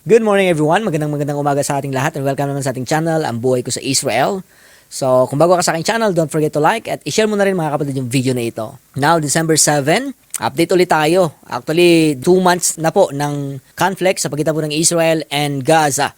Good morning everyone. Magandang magandang umaga sa ating lahat and welcome naman sa ating channel, Ang Buhay Ko sa Israel. So, kung bago ka sa aking channel, don't forget to like at i-share mo na rin mga kapatid yung video na ito. Now, December 7, update ulit tayo. Actually, 2 months na po ng conflict sa pagitan po ng Israel and Gaza.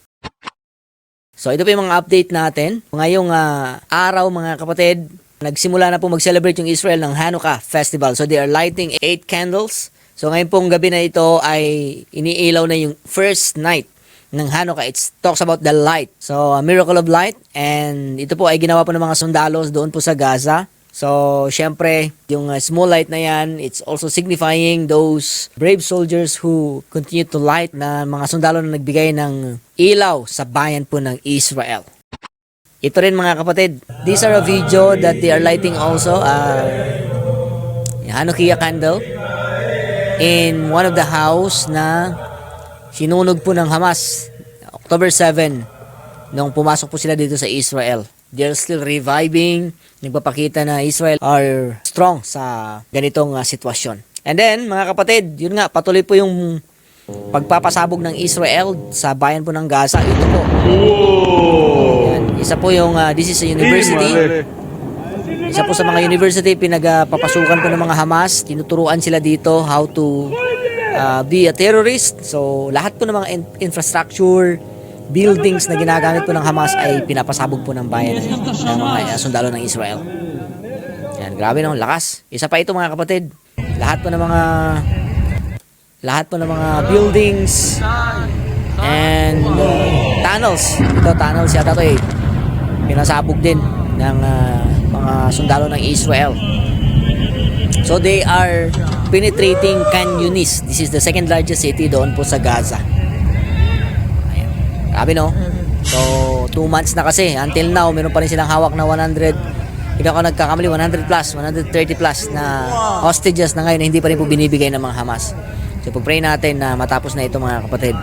So, ito po yung mga update natin. Ngayong ah, araw mga kapatid, nagsimula na po mag-celebrate yung Israel ng Hanukkah Festival. So, they are lighting 8 candles. So, ngayon pong gabi na ito ay iniilaw na yung first night ng Hanukkah. It talks about the light. So, a miracle of light. And ito po ay ginawa po ng mga sundalos doon po sa Gaza. So, syempre, yung uh, small light na yan, it's also signifying those brave soldiers who continue to light na mga sundalo na nagbigay ng ilaw sa bayan po ng Israel. Ito rin mga kapatid, these are a video that they are lighting also, uh, Hanukkah candle in one of the house na sinunog po ng Hamas October 7 nung pumasok po sila dito sa Israel. They're still reviving, nagpapakita na Israel are strong sa ganitong uh, sitwasyon. And then, mga kapatid, yun nga, patuloy po yung pagpapasabog ng Israel sa bayan po ng Gaza. Ito po. Yan. Isa po yung, uh, this is a university. Isa po sa mga university, pinagpapasukan po ng mga Hamas. Tinuturuan sila dito how to uh, be a terrorist. So, lahat po ng mga in- infrastructure, buildings na ginagamit po ng Hamas ay pinapasabog po ng bayan ng mga uh, sundalo ng Israel. Yan, grabe no, lakas. Isa pa ito mga kapatid. Lahat po ng mga lahat po ng mga buildings and uh, tunnels. Ito tunnels yata to eh. Pinasabog din ng uh, mga sundalo ng Israel. So they are penetrating Khan Yunis. This is the second largest city doon po sa Gaza. Ayan. Grabe no? So, two months na kasi. Until now, meron pa rin silang hawak na 100 hindi ako nagkakamali, 100 plus, 130 plus na hostages na ngayon na hindi pa rin po binibigay ng mga Hamas. So, pag-pray natin na matapos na ito mga kapatid.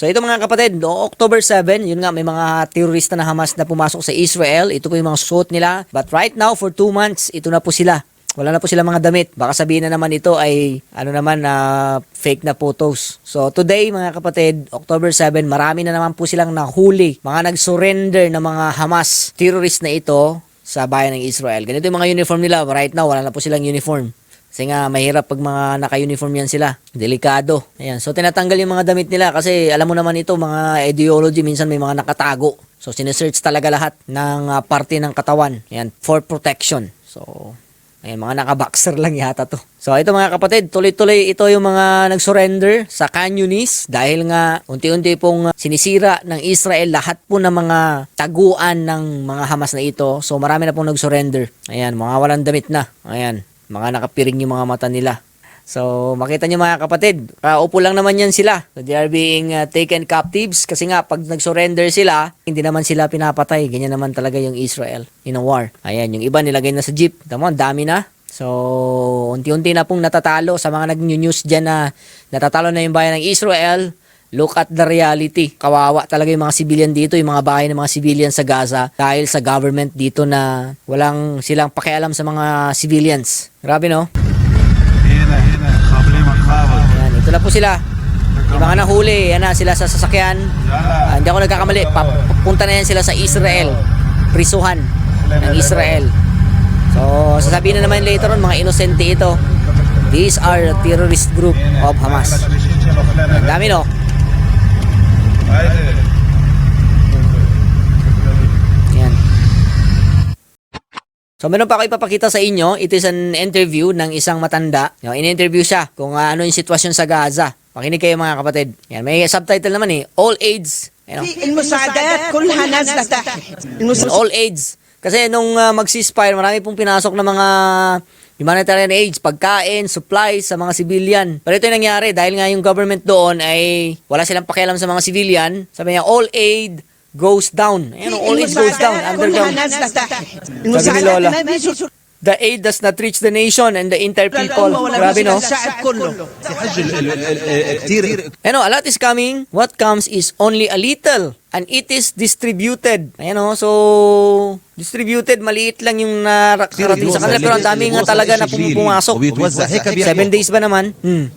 So ito mga kapatid, noong October 7, yun nga may mga terorista na Hamas na pumasok sa Israel. Ito po yung mga suot nila. But right now, for 2 months, ito na po sila. Wala na po sila mga damit. Baka sabihin na naman ito ay ano naman na fake na photos. So today mga kapatid, October 7, marami na naman po silang nahuli. Mga nag-surrender na mga Hamas terrorist na ito sa bayan ng Israel. Ganito yung mga uniform nila. Right now, wala na po silang uniform. Kasi nga, mahirap pag mga naka-uniform yan sila. Delikado. Ayan. So, tinatanggal yung mga damit nila kasi alam mo naman ito, mga ideology, minsan may mga nakatago. So, sinesearch talaga lahat ng uh, parte ng katawan. Ayan, for protection. So, ayan, mga naka-boxer lang yata to. So, ito mga kapatid, tuloy-tuloy ito yung mga nag-surrender sa Khan Yunis dahil nga unti-unti pong uh, sinisira ng Israel lahat po ng mga taguan ng mga Hamas na ito. So, marami na pong nag-surrender. Ayan, mga walang damit na. Ayan, mga nakapiring yung mga mata nila. So, makita nyo mga kapatid, kaupo lang naman yan sila. So, they are being uh, taken captives kasi nga, pag nag-surrender sila, hindi naman sila pinapatay. Ganyan naman talaga yung Israel in a war. Ayan, yung iba nilagay na sa jeep. Tama, dami na. So, unti-unti na pong natatalo sa mga nag-news dyan na natatalo na yung bayan ng Israel. Look at the reality. Kawawa talaga yung mga civilian dito, yung mga bahay ng mga civilian sa Gaza dahil sa government dito na walang silang pakialam sa mga civilians. Grabe no? Yan, ito na po sila. Yung mga nahuli, yan na sila sa sasakyan. Uh, hindi ako nagkakamali. Papunta na yan sila sa Israel. Prisuhan ng Israel. So, sasabihin na naman later on, mga inosente ito. These are terrorist group of Hamas. Ang dami no? Yan. So meron pa ako ipapakita sa inyo, it is an interview ng isang matanda. No, in-interview siya kung uh, ano yung sitwasyon sa Gaza. Pakinig kayo mga kapatid. Yan, may subtitle naman eh, All AIDS. Ano? Oh. Inmusadat, kulhanas data. All AIDS. Kasi nung uh, mag-ceasefire, marami pong pinasok na mga humanitarian aids, pagkain, supplies sa mga civilian. Pero ito yung nangyari dahil nga yung government doon ay wala silang pakialam sa mga civilian. Sabi niya, all aid goes down. Ayan, all aid goes down, underground. Sabi ni Lola the aid does not reach the nation and the entire people. Grabe no? You know, a lot is coming. What comes is only a little and it is distributed. Ayan o, so distributed, maliit lang yung nakarating sa kanila pero ang dami nga talaga na pumupumasok. Seven days ba naman? Hmm.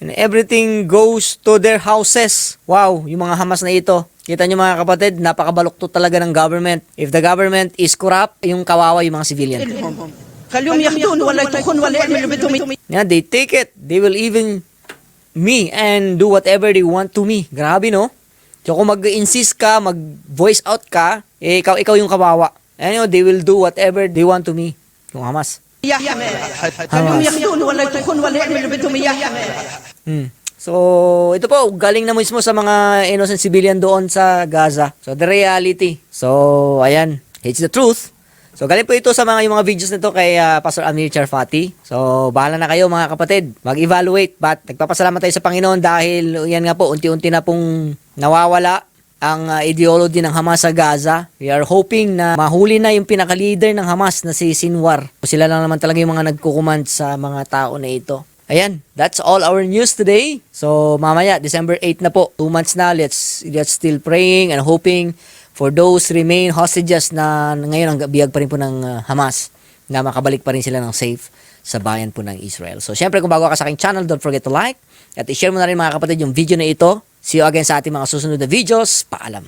And everything goes to their houses. Wow, yung mga Hamas na ito. Kita nyo mga kapatid, napakabaluktot talaga ng government. If the government is corrupt, yung kawawa yung mga civilian. Yeah, they take it. They will even me and do whatever they want to me. Grabe no? So kung mag-insist ka, mag-voice out ka, eh, ikaw, ikaw yung kawawa. And they will do whatever they want to me. Yung Hamas. Hamas. Hmm. So, ito po, galing na mismo sa mga innocent civilian doon sa Gaza. So, the reality. So, ayan. It's the truth. So, galing po ito sa mga yung mga videos nito kay ah, Pastor Amir Charfati. So, bahala na kayo mga kapatid. Mag-evaluate. But, nagpapasalamat tayo sa Panginoon dahil yan nga po, unti-unti na pong nawawala ang ah, ideology ng Hamas sa Gaza. We are hoping na mahuli na yung pinaka-leader ng Hamas na si Sinwar. Sila lang naman talaga yung mga nagkukumand sa mga tao na ito. Ayan, that's all our news today. So, mamaya, December 8 na po. Two months na. Let's, let's still praying and hoping for those remain hostages na ngayon ang biyag pa rin po ng uh, Hamas na makabalik pa rin sila ng safe sa bayan po ng Israel. So, syempre, kung bago ka sa aking channel, don't forget to like at i-share mo na rin mga kapatid yung video na ito. See you again sa ating mga susunod na videos. Paalam.